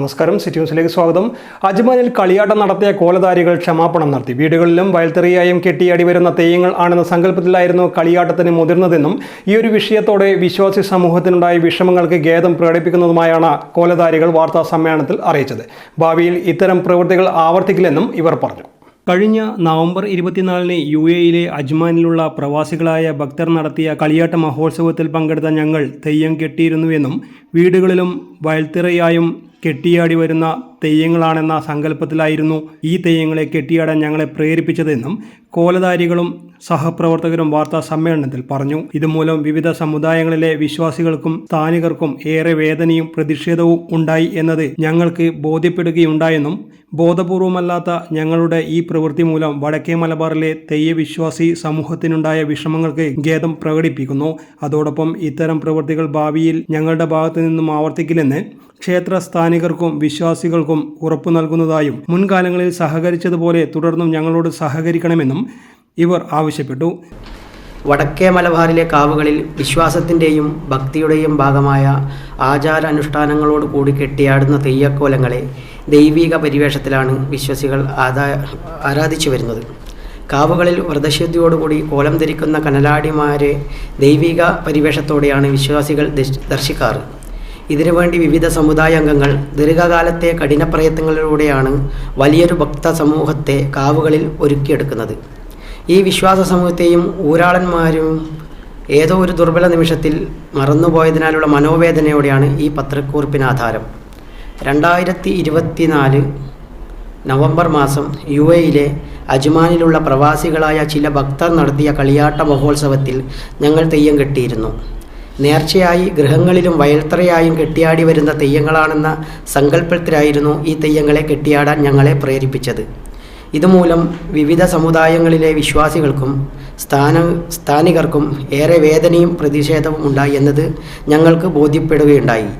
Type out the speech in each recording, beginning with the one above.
നമസ്കാരം. സിറ്റി ന്യൂസിലേക്ക് സ്വാഗതം. അജ്മാനിൽ കളിയാട്ടം നടത്തിയ കോലധാരികൾ ക്ഷമാപണം നടത്തി. വീടുകളിലും വയൽത്തെറിയായും കെട്ടിയാടി വരുന്ന തെയ്യങ്ങൾ ആണെന്ന സങ്കല്പത്തിലായിരുന്നു കളിയാട്ടത്തിന് മുതിർന്നതെന്നും ഈ ഒരു വിഷയത്തോടെ വിശ്വാസി സമൂഹത്തിനുണ്ടായ വിഷമങ്ങൾക്ക് ഖേദം പ്രകടിപ്പിക്കുന്നതുമായാണ് കോലധാരികൾ വാർത്താ സമ്മേളനത്തിൽ അറിയിച്ചത്. ഭാവിയിൽ ഇത്തരം പ്രവൃത്തികൾ ആവർത്തിക്കില്ലെന്നും ഇവർ പറഞ്ഞു. കഴിഞ്ഞ നവംബർ ഇരുപത്തിനാലിന് യു എയിലെ അജ്മാനിലുള്ള പ്രവാസികളായ ഭക്തർ നടത്തിയ കളിയാട്ട മഹോത്സവത്തിൽ പങ്കെടുത്ത ഞങ്ങൾ തെയ്യം കെട്ടിയിരുന്നുവെന്നും വീടുകളിലും വയൽത്തിറയായും കെട്ടിയാടി വരുന്ന തെയ്യങ്ങളാണെന്ന സങ്കല്പത്തിലായിരുന്നു ഈ തെയ്യങ്ങളെ കെട്ടിയാടാൻ ഞങ്ങളെ പ്രേരിപ്പിച്ചതെന്നും കോലധാരികളും സഹപ്രവർത്തകരും വാർത്താ സമ്മേളനത്തിൽ പറഞ്ഞു. ഇതുമൂലം വിവിധ സമുദായങ്ങളിലെ വിശ്വാസികൾക്കും സ്ഥാനികർക്കും ഏറെ വേദനയും പ്രതിഷേധവും ഉണ്ടായി എന്നത് ഞങ്ങൾക്ക് ബോധ്യപ്പെടുകയുണ്ടായെന്നും ബോധപൂർവമല്ലാത്ത ഞങ്ങളുടെ ഈ പ്രവൃത്തി മൂലം വടക്കേ മലബാറിലെ തെയ്യവിശ്വാസി സമൂഹത്തിനുണ്ടായ വിഷമങ്ങൾക്ക് ഖേദം പ്രകടിപ്പിക്കുന്നു. അതോടൊപ്പം ഇത്തരം പ്രവൃത്തികൾ ഭാവിയിൽ ഞങ്ങളുടെ ഭാഗത്തു നിന്നും ആവർത്തിക്കില്ലെന്ന് ക്ഷേത്ര സ്ഥാനികർക്കും വിശ്വാസികൾക്കും ഉറപ്പു നൽകുന്നതായും മുൻകാലങ്ങളിൽ സഹകരിച്ചതുപോലെ തുടർന്നും ഞങ്ങളോട് സഹകരിക്കണമെന്നും ഇവർ ആവശ്യപ്പെട്ടു. വടക്കേ മലബാറിലെ കാവുകളിൽ വിശ്വാസത്തിന്റെയും ഭക്തിയുടെയും ഭാഗമായ ആചാരാനുഷ്ഠാനങ്ങളോട് കൂടി കെട്ടിയാടുന്ന തെയ്യക്കോലങ്ങളെ ദൈവിക പരിവേഷത്തിലാണ് വിശ്വാസികൾ ആദാ ആരാധിച്ചു വരുന്നത്. കാവുകളിൽ വ്രതശുദ്ധിയോടുകൂടി കോലം ധരിക്കുന്ന കനലാടിമാരെ ദൈവിക പരിവേഷത്തോടെയാണ് വിശ്വാസികൾ ദർശ- ദർശിക്കാറ്. ഇതിനുവേണ്ടി വിവിധ സമുദായ അംഗങ്ങൾ ദീർഘകാലത്തെ കഠിനപ്രയത്നങ്ങളിലൂടെയാണ് വലിയൊരു ഭക്ത സമൂഹത്തെ കാവുകളിൽ ഒരുക്കിയെടുക്കുന്നത്. ഈ വിശ്വാസ സമൂഹത്തെയും ഊരാളന്മാരും ഏതോ ഒരു ദുർബല നിമിഷത്തിൽ മറന്നുപോയതിനാലുള്ള മനോവേദനയോടെയാണ് ഈ പത്രക്കുറിപ്പിന് ആധാരം. രണ്ടായിരത്തി ഇരുപത്തിനാല് നവംബർ മാസം യു എയിലെ അജ്മാനിലുള്ള പ്രവാസികളായ ചില ഭക്തർ നടത്തിയ കളിയാട്ട മഹോത്സവത്തിൽ ഞങ്ങൾ തെയ്യം കെട്ടിയിരുന്നു. നേർച്ചയായി ഗൃഹങ്ങളിലും വയൽത്തറയായും കെട്ടിയാടി വരുന്ന തെയ്യങ്ങളാണെന്ന സങ്കല്പത്തിലായിരുന്നു ഈ തെയ്യങ്ങളെ കെട്ടിയാടാൻ ഞങ്ങളെ പ്രേരിപ്പിച്ചത്. ഇതുമൂലം വിവിധ സമുദായങ്ങളിലെ വിശ്വാസികൾക്കും സ്ഥാന സ്ഥാനികർക്കും ഏറെ വേദനയും പ്രതിഷേധവും ഉണ്ടായി എന്നത് ഞങ്ങൾക്ക് ബോധ്യപ്പെടുകയുണ്ടായി.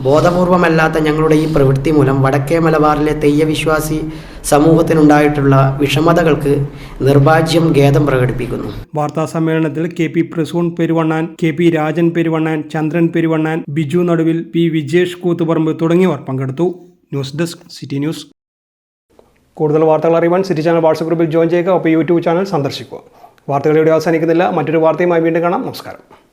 ബോധപൂർവമല്ലാത്ത ഞങ്ങളുടെ ഈ പ്രവൃത്തി മൂലം വടക്കേ മലബാറിലെ തെയ്യവിശ്വാസി സമൂഹത്തിനുണ്ടായിട്ടുള്ള വിഷമതകൾക്ക് നിർഭാജ്യം ഖേദം പ്രകടിപ്പിക്കുന്നു. വാർത്താ സമ്മേളനത്തിൽ K P Prasoon Peruvannan K P Rajan Peruvannan Chandran Peruvannan Biju Naduvil P Vijesh Koothuparamba തുടങ്ങിയവർ പങ്കെടുത്തു. News desk city news. കൂടുതൽ വാർത്തകൾ അറിയുവാൻ സിറ്റി ചാനൽ വാട്സപ്പ് ഗ്രൂപ്പിൽ ജോയിൻ ചെയ്യുക ഒപ്പം യൂട്യൂബ് ചാനൽ സന്ദർശിക്കുക. വാർത്തകൾ ഇവിടെ അവസാനിക്കുന്നില്ല. മറ്റൊരു വാർത്തയുമായി വീണ്ടും കാണാം. നമസ്കാരം.